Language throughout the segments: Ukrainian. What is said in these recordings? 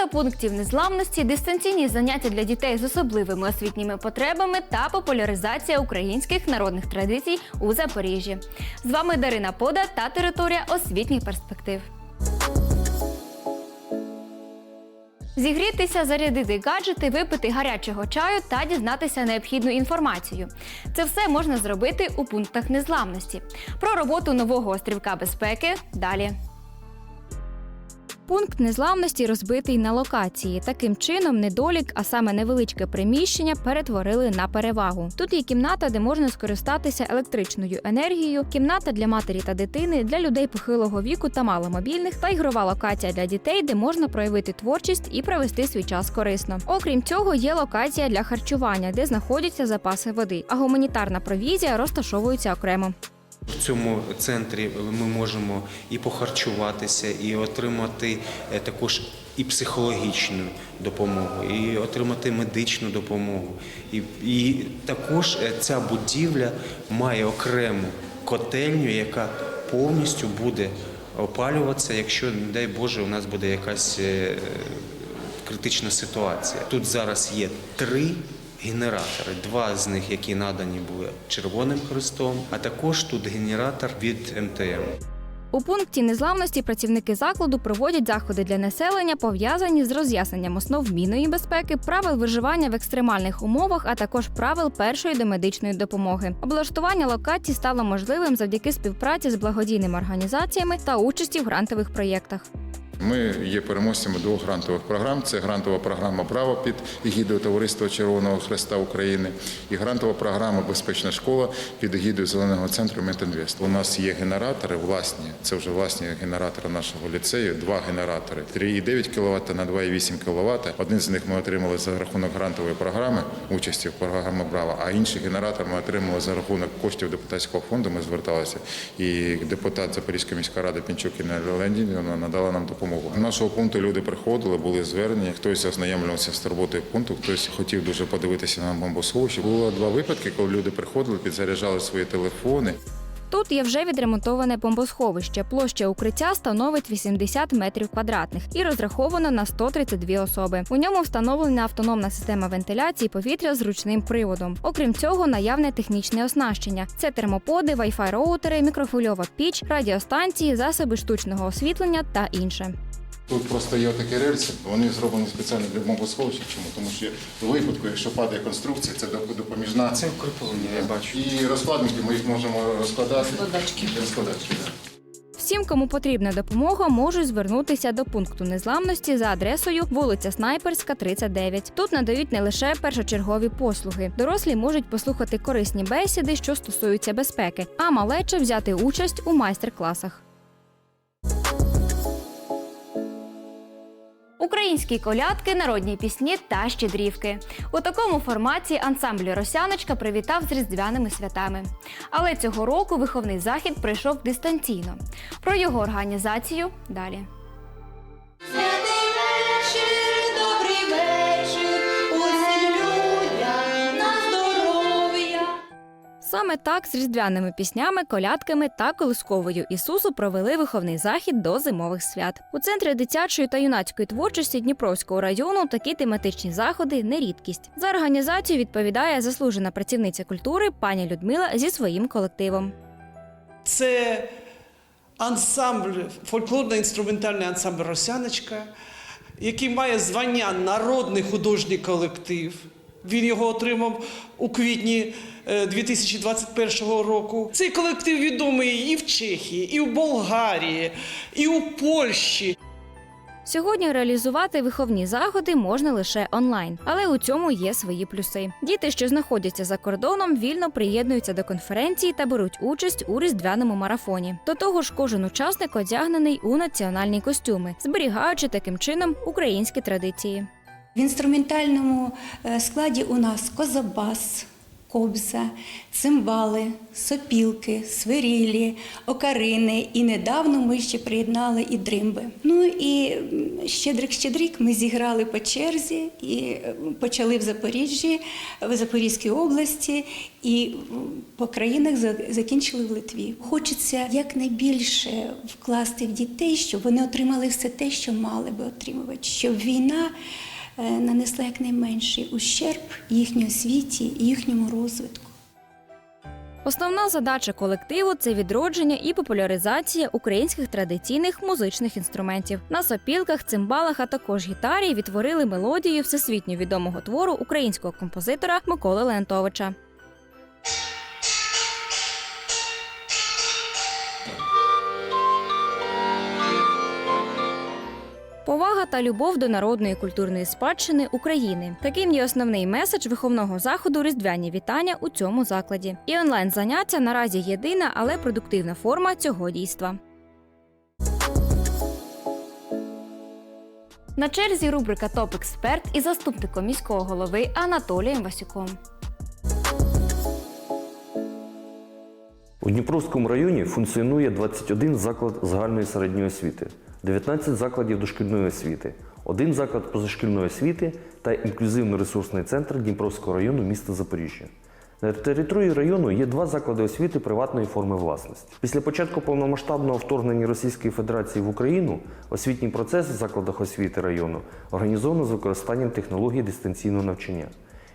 Робота пунктів незламності, дистанційні заняття для дітей з особливими освітніми потребами та популяризація українських народних традицій у Запоріжжі. З вами Дарина Пода та територія освітніх перспектив. Зігрітися, зарядити гаджети, випити гарячого чаю та дізнатися необхідну інформацію. Це все можна зробити у пунктах незламності. Про роботу нового острівка безпеки далі. Пункт незламності розбитий на локації. Таким чином, недолік, а саме невеличке приміщення, перетворили на перевагу. Тут є кімната, де можна скористатися електричною енергією, кімната для матері та дитини, для людей похилого віку та маломобільних, та ігрова локація для дітей, де можна проявити творчість і провести свій час корисно. Окрім цього, є локація для харчування, де знаходяться запаси води, а гуманітарна провізія розташовується окремо. В цьому центрі ми можемо і похарчуватися, і отримати е, також і психологічну допомогу, і отримати медичну допомогу. І, і також е, ця будівля має окрему котельню, яка повністю буде опалюватися, якщо, не дай Боже, у нас буде якась е, критична ситуація. Тут зараз є три генератори. Два з них, які надані були Червоним Хрестом, а також тут генератор від МТМ. У пункті незламності працівники закладу проводять заходи для населення, пов'язані з роз'ясненням основ мінної безпеки, правил виживання в екстремальних умовах, а також правил першої домедичної допомоги. Облаштування локацій стало можливим завдяки співпраці з благодійними організаціями та участі в грантових проєктах. Ми є переможцями двох грантових програм. Це грантова програма Право під егідою Товариства Червоного Хреста України і грантова програма Безпечна школа під егідою Зеленого центру Метінвест. У нас є генератори власні. Це вже власні генератори нашого ліцею. Два генератори 3,9 кВт на 2,8 кВт. Один з них ми отримали за рахунок грантової програми участі в програмі Браво, а інший генератор ми отримали за рахунок коштів депутатського фонду. Ми зверталися, і депутат Запорізької міської ради Пінчук Інна Леонідівна надала нам допомогу. До нашого пункту люди приходили, були звернення. Хтось ознайомлювався з роботою пункту, хтось хотів дуже подивитися на бомбосховище. Було два випадки, коли люди приходили, підзаряджали свої телефони. Тут є вже відремонтоване бомбосховище. Площа укриття становить 80 метрів квадратних і розраховано на 132 особи. У ньому встановлена автономна система вентиляції повітря з ручним приводом. Окрім цього, наявне технічне оснащення: це термоподи, Wi-Fi роутери, мікрофульова піч, радіостанції, засоби штучного освітлення та інше. Тут просто є такі рельси, вони зроблені спеціально для бомбосховища. Чому? Тому що в випадку, якщо падає конструкція, це доп- допоміжна. Це укріплення, я бачу. І розкладники ми їх можемо розкладати. Розкладачки. Розкладачки, так. Всім, кому потрібна допомога, можуть звернутися до пункту незламності за адресою вулиця Снайперська, 39. Тут надають не лише першочергові послуги. Дорослі можуть послухати корисні бесіди, що стосуються безпеки, а малече взяти участь у майстер-класах. Українські колядки, народні пісні та щедрівки. У такому форматі ансамбль Росяночка привітав з різдвяними святами. Але цього року виховний захід пройшов дистанційно. Про його організацію далі. Саме так з різдвяними піснями, колядками та колисковою Ісусу провели виховний захід до зимових свят. У центрі дитячої та юнацької творчості Дніпровського району такі тематичні заходи не рідкість. За організацію відповідає заслужена працівниця культури пані Людмила зі своїм колективом. Це ансамбль, фольклорно-інструментальний ансамбль Росяночка, який має звання Народний художній колектив. Він його отримав у квітні е, 2021 року. Цей колектив відомий і в Чехії, і в Болгарії, і у Польщі. Сьогодні реалізувати виховні заходи можна лише онлайн, але у цьому є свої плюси. Діти, що знаходяться за кордоном, вільно приєднуються до конференції та беруть участь у різдвяному марафоні. До того ж, кожен учасник одягнений у національні костюми, зберігаючи таким чином українські традиції. В інструментальному е, складі у нас козабас, кобза, цимбали, сопілки, свирілі, окарини. І недавно ми ще приєднали і дримби. Ну і щедрик-щедрик ми зіграли по черзі і почали в Запоріжжі, в Запорізькій області і по країнах закінчили в Литві. Хочеться якнайбільше вкласти в дітей, щоб вони отримали все те, що мали би отримувати, щоб війна нанесла якнайменший ущерб їхній освіті і їхньому розвитку. Основна задача колективу це відродження і популяризація українських традиційних музичних інструментів. На сопілках, цимбалах, а також гітарі відтворили мелодію всесвітньо відомого твору українського композитора Миколи Леонтовича. Повага та любов до народної культурної спадщини України. Таким є основний меседж виховного заходу Різдвяні вітання у цьому закладі. І онлайн заняття наразі єдина, але продуктивна форма цього дійства. На черзі рубрика Топ Експерт із заступником міського голови Анатолієм Васюком. У Дніпровському районі функціонує 21 заклад загальної середньої освіти, 19 закладів дошкільної освіти, один заклад позашкільної освіти та інклюзивно-ресурсний центр Дніпровського району міста Запоріжжя. На території району є два заклади освіти приватної форми власності. Після початку повномасштабного вторгнення Російської Федерації в Україну освітній процес в закладах освіти району організовано з використанням технологій дистанційного навчання.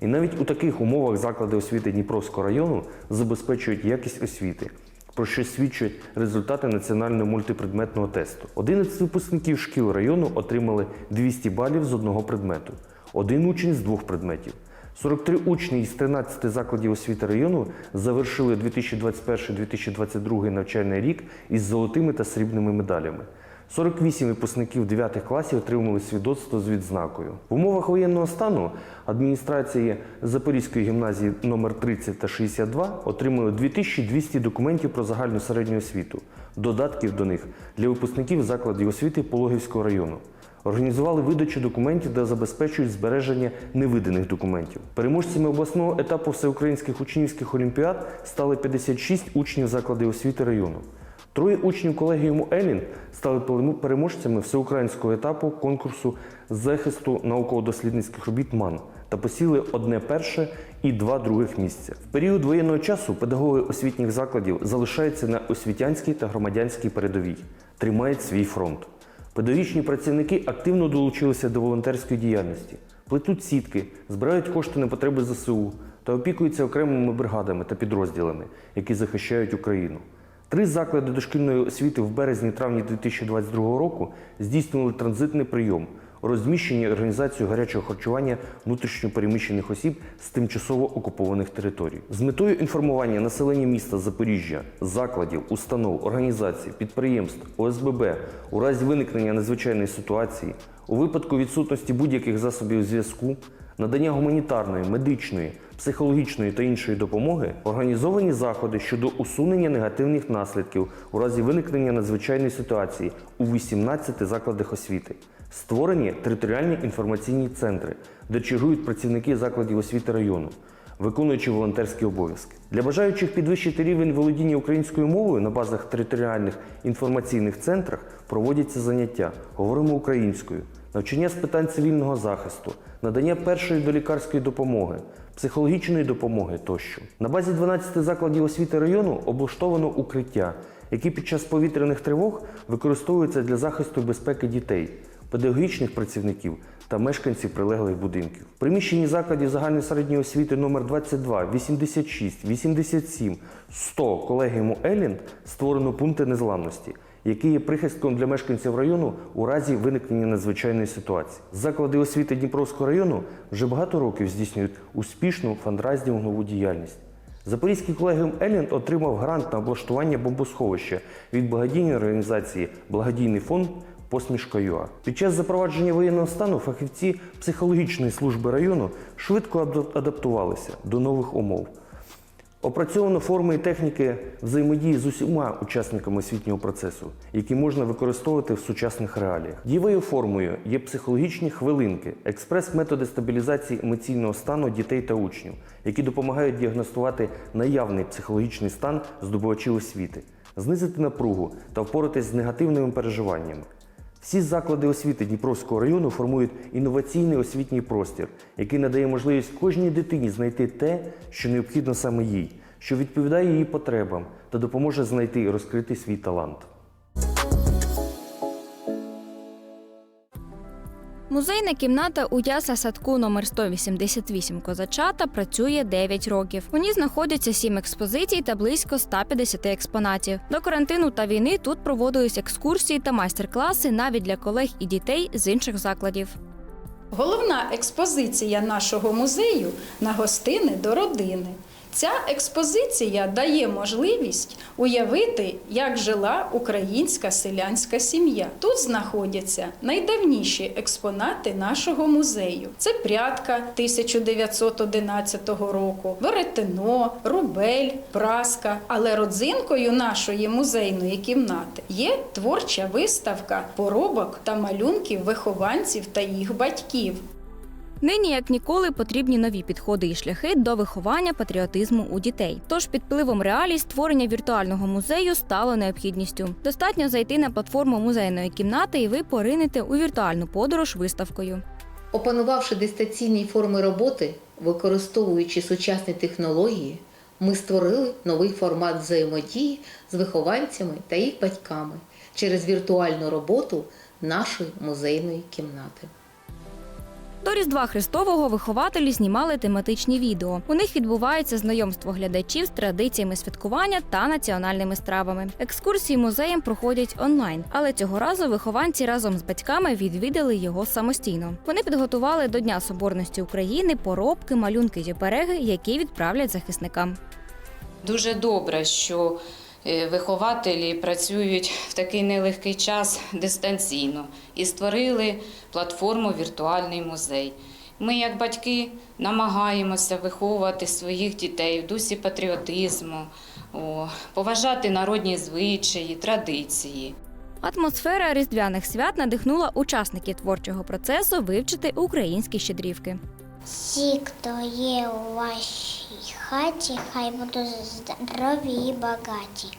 І навіть у таких умовах заклади освіти Дніпровського району забезпечують якість освіти, про що свідчать результати національного мультипредметного тесту. 11 випускників шкіл району отримали 200 балів з одного предмету, один учень з двох предметів. 43 учні із 13 закладів освіти району завершили 2021-2022 навчальний рік із золотими та срібними медалями. 48 випускників 9 класів отримали свідоцтво з відзнакою. В умовах воєнного стану адміністрації Запорізької гімназії номер 30 та 62 отримали 2200 документів про загальну середню освіту, додатків до них для випускників закладів освіти Пологівського району. Організували видачу документів, де забезпечують збереження невиданих документів. Переможцями обласного етапу всеукраїнських учнівських олімпіад стали 56 учнів закладів освіти району. Троє учнів колегіуму Елін стали переможцями всеукраїнського етапу конкурсу захисту науково-дослідницьких робіт МАН та посіли одне перше і два других місця. В період воєнного часу педагоги освітніх закладів залишаються на освітянській та громадянській передовій, тримають свій фронт. Педагогічні працівники активно долучилися до волонтерської діяльності, плетуть сітки, збирають кошти на потреби ЗСУ та опікуються окремими бригадами та підрозділами, які захищають Україну. Три заклади дошкільної освіти в березні-травні 2022 року здійснювали транзитний прийом, розміщення і організацію гарячого харчування внутрішньопереміщених осіб з тимчасово окупованих територій. З метою інформування населення міста Запоріжжя, закладів, установ, організацій, підприємств, ОСББ у разі виникнення надзвичайної ситуації, у випадку відсутності будь-яких засобів зв'язку, надання гуманітарної, медичної, психологічної та іншої допомоги, організовані заходи щодо усунення негативних наслідків у разі виникнення надзвичайної ситуації у 18 закладах освіти. Створені територіальні інформаційні центри, де чергують працівники закладів освіти району, виконуючи волонтерські обов'язки. Для бажаючих підвищити рівень володіння українською мовою на базах територіальних інформаційних центрах проводяться заняття, говоримо українською, навчання з питань цивільного захисту, надання першої долікарської допомоги, психологічної допомоги тощо. На базі 12 закладів освіти району облаштовано укриття, які під час повітряних тривог використовуються для захисту безпеки дітей, педагогічних працівників та мешканців прилеглих будинків. В приміщенні закладів загальної середньої освіти номер 22, 86, 87, 100 колегіуму Елінд створено пункти незламності, які є прихистком для мешканців району у разі виникнення надзвичайної ситуації. Заклади освіти Дніпровського району вже багато років здійснюють успішну фандрайзінгову діяльність. Запорізький колегіум Елінд отримав грант на облаштування бомбосховища від благодійної організації Благодійний фонд Посмішка ЮА. Під час запровадження воєнного стану фахівці психологічної служби району швидко адаптувалися до нових умов. Опрацьовано форми і техніки взаємодії з усіма учасниками освітнього процесу, які можна використовувати в сучасних реаліях. Дієвою формою є психологічні хвилинки, експрес-методи стабілізації емоційного стану дітей та учнів, які допомагають діагностувати наявний психологічний стан здобувачів освіти, знизити напругу та впоратись з негативними переживаннями. Всі заклади освіти Дніпровського району формують інноваційний освітній простір, який надає можливість кожній дитині знайти те, що необхідно саме їй, що відповідає її потребам та допоможе знайти і розкрити свій талант. Музейна кімната у ясла садку номер 188 Козачата працює 9 років. У ній знаходяться 7 експозицій та близько 150 експонатів. До карантину та війни тут проводились екскурсії та майстер-класи навіть для колег і дітей з інших закладів. Головна експозиція нашого музею на гостини до родини. Ця експозиція дає можливість уявити, як жила українська селянська сім'я. Тут знаходяться найдавніші експонати нашого музею: це прядка 1911 року, веретено, рубель, праска. Але родзинкою нашої музейної кімнати є творча виставка поробок та малюнків вихованців та їх батьків. Нині як ніколи потрібні нові підходи і шляхи до виховання патріотизму у дітей. Тож під впливом реалій створення віртуального музею стало необхідністю. Достатньо зайти на платформу музейної кімнати, і ви поринете у віртуальну подорож виставкою. Опанувавши дистанційні форми роботи, використовуючи сучасні технології, ми створили новий формат взаємодії з вихованцями та їх батьками через віртуальну роботу нашої музейної кімнати. До Різдва Христового вихователі знімали тематичні відео. У них відбувається знайомство глядачів з традиціями святкування та національними стравами. Екскурсії музеєм проходять онлайн, але цього разу вихованці разом з батьками відвідали його самостійно. Вони підготували до Дня Соборності України поробки, малюнки й обереги, які відправлять захисникам. Дуже добре, що вихователі працюють в такий нелегкий час дистанційно і створили платформу Віртуальний музей. Ми, як батьки, намагаємося виховувати своїх дітей в дусі патріотизму, поважати народні звичаї, традиції. Атмосфера різдвяних свят надихнула учасників творчого процесу вивчити українські щедрівки. Всі, хто є у вашій хаті, хай будуть здорові і багаті.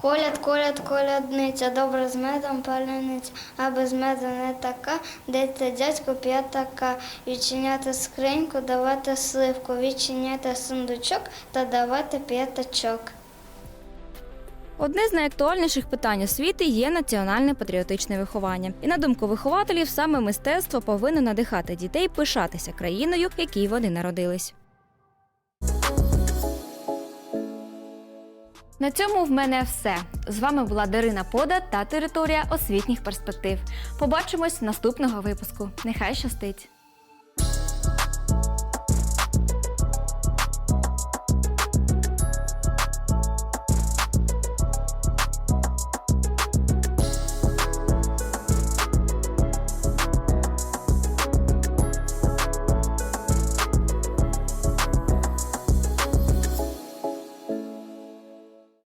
Коляд, коляд, колядниця, добре з медом паляниця, а без меду не така, дайте дядьку п'ятака, відчиняти скриньку, давати сливку, відчиняти сундучок та давати п'ятачок. Одне з найактуальніших питань освіти є національне патріотичне виховання. І на думку вихователів, саме мистецтво повинно надихати дітей пишатися країною, в якій вони народились. На цьому в мене все. З вами була Дарина Пода та територія освітніх перспектив. Побачимось наступного випуску. Нехай щастить!